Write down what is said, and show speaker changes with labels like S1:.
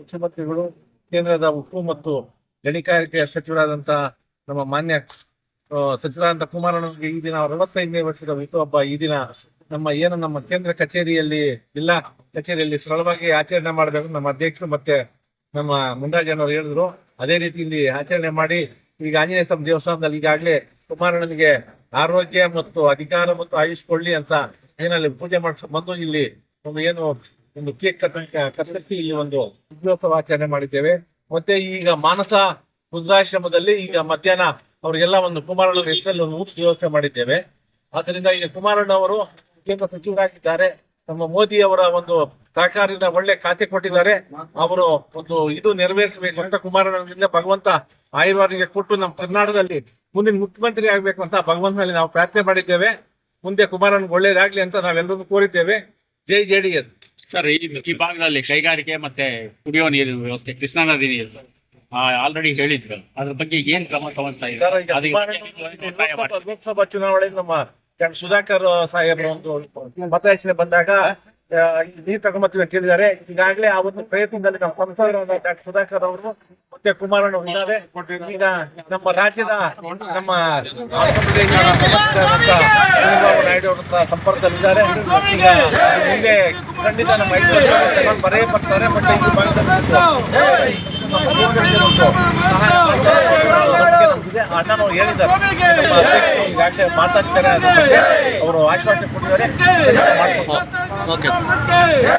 S1: ಮುಖ್ಯಮಂತ್ರಿಗಳು, ಕೇಂದ್ರದ ಉಕ್ಕು ಮತ್ತು ಗಣಿಗಾರಿಕೆ ಸಚಿವರಾದಂತ ನಮ್ಮ ಮಾನ್ಯ ಸಚಿವರಾದಂತ ಕುಮಾರಣ್ಣನಿಗೆ ಈ ದಿನ ಅರವತ್ತೈದನೇ ವರ್ಷದ ಹುಟ್ಟುಹಬ್ಬ ಈ ದಿನ ನಮ್ಮ ಏನು ನಮ್ಮ ಕೇಂದ್ರ ಕಚೇರಿಯಲ್ಲಿ, ಜಿಲ್ಲಾ ಕಚೇರಿಯಲ್ಲಿ ಸರಳವಾಗಿ ಆಚರಣೆ ಮಾಡಬೇಕು ನಮ್ಮ ಅಧ್ಯಕ್ಷರು ಮತ್ತೆ ನಮ್ಮ ಮುಂಡಾಜನವರು ಹೇಳಿದ್ರು. ಅದೇ ರೀತಿ ಇಲ್ಲಿ ಆಚರಣೆ ಮಾಡಿ, ಈಗ ಆಂಜನೇಯ ಸ್ವಾಮಿ ದೇವಸ್ಥಾನದಲ್ಲಿ ಈಗಾಗಲೇ ಕುಮಾರಣ್ಣನಿಗೆ ಆರೋಗ್ಯ ಮತ್ತು ಅಧಿಕಾರ ಮತ್ತು ಆಯುಷ್ ಕೊಡ್ಲಿ ಅಂತ ಏನಲ್ಲಿ ಪೂಜೆ ಮಾಡಿಸ್ಕೊಂಡು ಬಂದು ಇಲ್ಲಿ ಒಂದು ಏನು ಒಂದು ಕೇಕ್ ಕತ್ತರಿಸಿ ಈ ಒಂದು ವಿಜಯೋತ್ಸವ ಆಚರಣೆ ಮಾಡಿದ್ದೇವೆ. ಮತ್ತೆ ಈಗ ಮಾನಸ ವೃದ್ಧಾಶ್ರಮದಲ್ಲಿ ಈಗ ಮಧ್ಯಾಹ್ನ ಅವರಿಗೆಲ್ಲ ಒಂದು ಕುಮಾರಣ್ಣ ಹೆಸರಲ್ಲಿ ಒಂದು ಊಟ ವ್ಯವಸ್ಥೆ ಮಾಡಿದ್ದೇವೆ. ಆದ್ದರಿಂದ ಈಗ ಕುಮಾರಣ್ಣ ಅವರು ಕೇಂದ್ರ ಸಚಿವರಾಗಿದ್ದಾರೆ. ನಮ್ಮ ಮೋದಿ ಅವರ ಒಂದು ಸಹಕಾರದಿಂದ ಒಳ್ಳೆ ಖಾತೆ ಕೊಟ್ಟಿದ್ದಾರೆ. ಅವರು ಒಂದು ಇದು ನೆರವೇರಿಸಬೇಕು ಅಂತ ಕುಮಾರಣ್ಣನಿಂದ ಭಗವಂತ ಆಯುರ್ವಾದಿಗೆ ಕೊಟ್ಟು ನಮ್ಮ ಕರ್ನಾಟಕದಲ್ಲಿ ಮುಂದಿನ ಮುಖ್ಯಮಂತ್ರಿ ಆಗ್ಬೇಕು ಅಂತ ಭಗವಂತನಲ್ಲಿ ನಾವು ಪ್ರಾರ್ಥನೆ ಮಾಡಿದ್ದೇವೆ. ಮುಂದೆ ಕುಮಾರಣ್ಣ ಒಳ್ಳೇದಾಗ್ಲಿ ಅಂತ ನಾವೆಲ್ಲರೂ ಕೋರಿದ್ದೇವೆ. ಜೈ ಜೆ ಡಿ ಎಸ್.
S2: ಸರ್ ಈ ಈ ಭಾಗದಲ್ಲಿ ಕೈಗಾರಿಕೆ ಮತ್ತೆ ಕುಡಿಯುವ ನೀರಿನ ವ್ಯವಸ್ಥೆ ಕೃಷ್ಣಾ ನದಿ ನೀರು ಆಲ್ರೆಡಿ ಹೇಳಿದ್ರು. ಅದ್ರ ಬಗ್ಗೆ ಏನ್ ಕ್ರಮ ತಗೊಂತಾ
S1: ಸರ್, ಈಗ ಲೋಕಸಭಾ ಲೋಕಸಭಾ ಚುನಾವಣೆ ನಮ್ಮ ಡಾಕ್ಟರ್ ಸುಧಾಕರ್ ಸಾಹೇಬ್ರ ಒಂದು ಮತಯಾಚನೆ ಬಂದಾಗ ನೀರ್ ತಗೊಂಬತ್ತೀವಿ ಅಂತ ಹೇಳಿದ್ದಾರೆ. ಈಗಾಗಲೇ ಆ ಒಂದು ಪ್ರಯತ್ನದಲ್ಲಿ ನಮ್ಮ ಸಂಸದರಾದ ಡಾಕ್ಟರ್ ಸುಧಾಕರ್ ಅವರು ಮತ್ತೆ ಕುಮಾರಣ್ಣ ಇದ್ದಾರೆ. ಈಗ ನಮ್ಮ ರಾಜ್ಯದ ನಮ್ಮ ಚಂದ್ರಬಾಬು ನಾಯ್ಡು ಅವರ ಸಂಪರ್ಕದಲ್ಲಿದ್ದಾರೆ. ಈಗ ಮುಂದೆ ಖಂಡಿತ ನಮ್ಮ ಐದು ಬರೇ ಬರ್ತಾರೆ ಬಟ್. ಅಣ್ಣನವರು ಹೇಳಿದ್ದಾರೆ. ಈಗಾಗಲೇ ಮಾತಾಡ್ತಾರೆ ಅವರು ಆಶ್ವಾಸನೆ ಕೊಟ್ಟಿದ್ದಾರೆ.
S2: Okay.